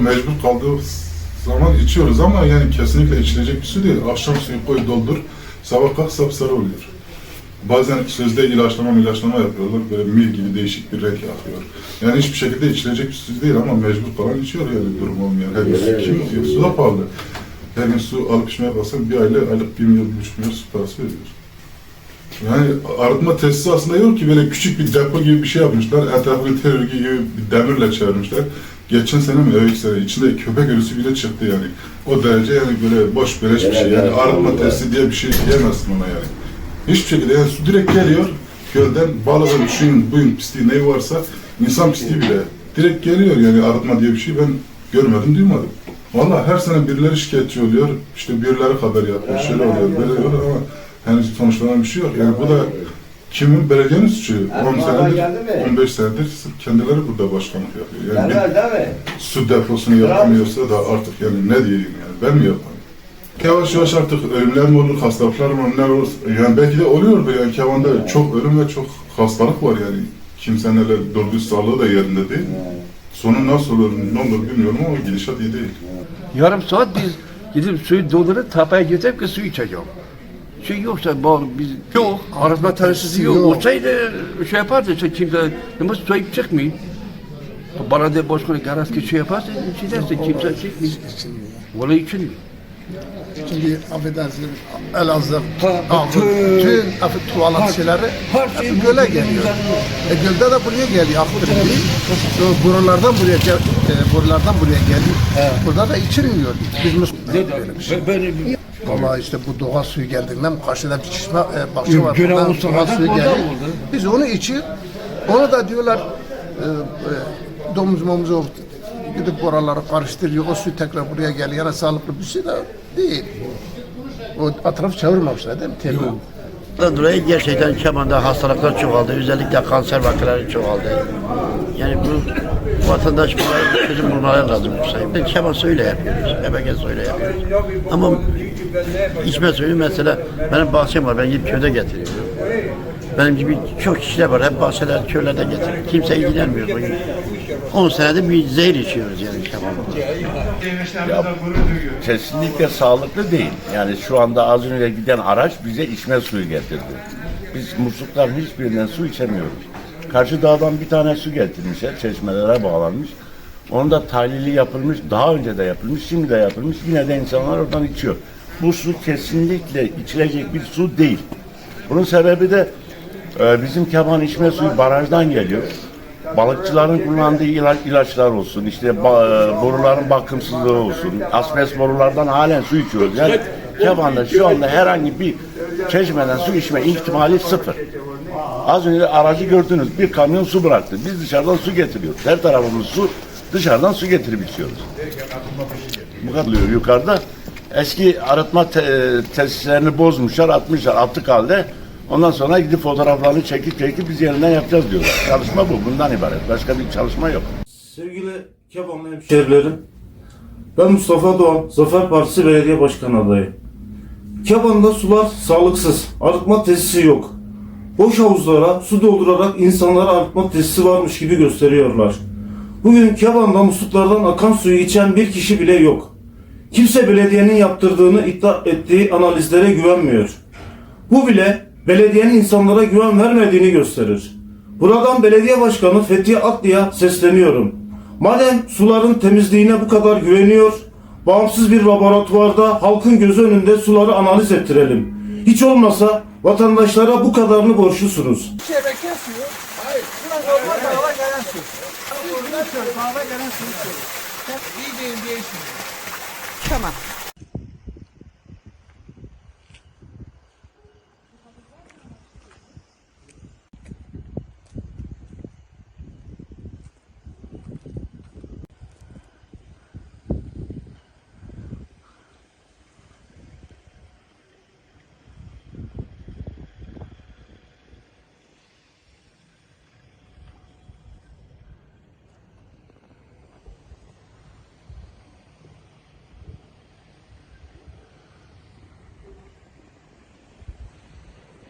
mecbur kaldığı zaman içiyoruz ama yani kesinlikle içilecek bir su değil. Akşam suyu koy doldur, sabah kalk sapsarı oluyor. Bazen sözde ilaçlama ilaçlama yapıyorlar, böyle mil gibi değişik bir renk akıyor. Yani hiçbir şekilde içilecek bir su değil ama mecbur kalan içiyor yani durum olmayan. Her gün su kim içiyor? Su da pahalı. Her gün su alıp içmeye kalsan bir aylık, aylık bir milyon, buçuk milyon su parası veriyor. Yani arıtma tesisi aslında yok ki böyle küçük bir depo gibi bir şey yapmışlar. Etrafını terör gibi bir demirle çevirmişler. Geçen sene mi öyle sene içinde köpek ölüsü bile çıktı yani. O derece yani böyle boş beleş bir şey. Yani arıtma tesisi diye bir şey diyemezsin ona yani. Hiçbir şekilde yani su direkt geliyor. Gölden balığın, şuyun, buyun pisliği ne varsa insan pisliği bile direkt geliyor yani arıtma diye bir şey ben görmedim, duymadım. Vallahi her sene birileri şikayetçi oluyor. İşte birileri haber yapıyor. Şöyle oluyor, böyle oluyor ama henüz sonuçlanan bir şey yok. Yani bu da kimin? Belediyenin suçu. 10 senedir, 15 senedir sırf kendileri burada başkanlık yapıyor. Yani değil mi? su deposunu yapamıyorsa da artık yani ne diyeyim yani ben mi yapayım? Yavaş yavaş artık ölümler mi olur, hastalıklar mı ne olur? Yani belki de oluyordu yani Kevan'da çok ölüm ve çok hastalık var yani. Kimsenin öyle doğru düz sağlığı da yerinde değil. Sonu nasıl olur, ne olur bilmiyorum ama gidişat iyi değil. Yarım saat biz gidip suyu doldurup tapaya gidip ki su içeceğim. Şey yoksa bağlı biz yok. Arıtma tesisi yok. Olsaydı şey yapardı işte kimse ama su içip çıkmıyor. Belediye başkanı garaz ki şey yaparsa içerse kimse çıkmıyor. Vallahi içilmiyor. Şimdi affedersiniz Elazığ, bütün- bütün afet tuvalet şeyleri her şey göle geliyor. E, gölde de buraya geliyor akıtır gibi. So, borulardan buraya gel, e, borulardan buraya geliyor. Burada da içilmiyor. Biz mus- böyle bir şey. Vallahi işte bu doğa suyu geldiğinden karşıda bir çeşme e, bahçe var. Günah Buradan Mustafa'dan doğa suyu buldu. Biz onu içiyor. Onu da diyorlar e, e, domuz momuz o gidip oraları karıştırıyor. O su tekrar buraya geliyor. Yani sağlıklı bir şey de değil. O etrafı çevirmemişler değil mi? Telli. Bundan dolayı gerçekten Keman'da hastalıklar çoğaldı. Özellikle kanser vakaları çoğaldı. Yani bu vatandaş bunlara çözüm bulmaları lazım sayede. Keman suyuyla yapıyoruz. Ebegen suyuyla yapıyoruz. Ama içme suyu mesela benim bahçem var. Ben gidip köyde getiriyorum. Benim gibi çok kişiler var. Hep bahçeler, köylerde getiriyor. Kimse ilgilenmiyor. Bugün 10 senedir bir zehir içiyoruz yani Keman'da. kesinlikle sağlıklı değil. Yani şu anda az önce giden araç bize içme suyu getirdi. Biz muslukların hiçbirinden su içemiyoruz. Karşı dağdan bir tane su getirmişler, çeşmelere bağlanmış. Onun da tahlili yapılmış, daha önce de yapılmış, şimdi de yapılmış. Yine de insanlar oradan içiyor. Bu su kesinlikle içilecek bir su değil. Bunun sebebi de e, bizim Keban içme suyu barajdan geliyor. Balıkçıların kullandığı ilaç, ilaçlar olsun, işte ba- e, boruların bakımsızlığı olsun, asbest borulardan halen su içiyoruz. Yani Keban'da şu anda herhangi bir çeşmeden su içme ihtimali sıfır. Az önce aracı gördünüz, bir kamyon su bıraktı. Biz dışarıdan su getiriyoruz. Her tarafımız su, dışarıdan su getirip içiyoruz. Bu kadar oluyor yukarıda. Eski arıtma te- tesislerini bozmuşlar, atmışlar, attık halde. Ondan sonra gidip fotoğraflarını çekip çekip biz yerinden yapacağız diyorlar. Çalışma bu, bundan ibaret. Başka bir çalışma yok. Sevgili Kebanlı hemşehrilerim, ben Mustafa Doğan, Zafer Partisi Belediye Başkanı adayı. Keban'da sular sağlıksız, arıtma tesisi yok. Boş havuzlara su doldurarak insanlara arıtma tesisi varmış gibi gösteriyorlar. Bugün Keban'da musluklardan akan suyu içen bir kişi bile yok. Kimse belediyenin yaptırdığını iddia ettiği analizlere güvenmiyor. Bu bile belediyenin insanlara güven vermediğini gösterir. Buradan belediye başkanı Fethi Aklı'ya sesleniyorum. Madem suların temizliğine bu kadar güveniyor, bağımsız bir laboratuvarda halkın gözü önünde suları analiz ettirelim. Hiç olmasa vatandaşlara bu kadarını borçlusunuz. Şebeke suyu. Hayır. Burası normal dağla gelen su. Dağla gelen su. İyi değil değişmiyor. Tamam.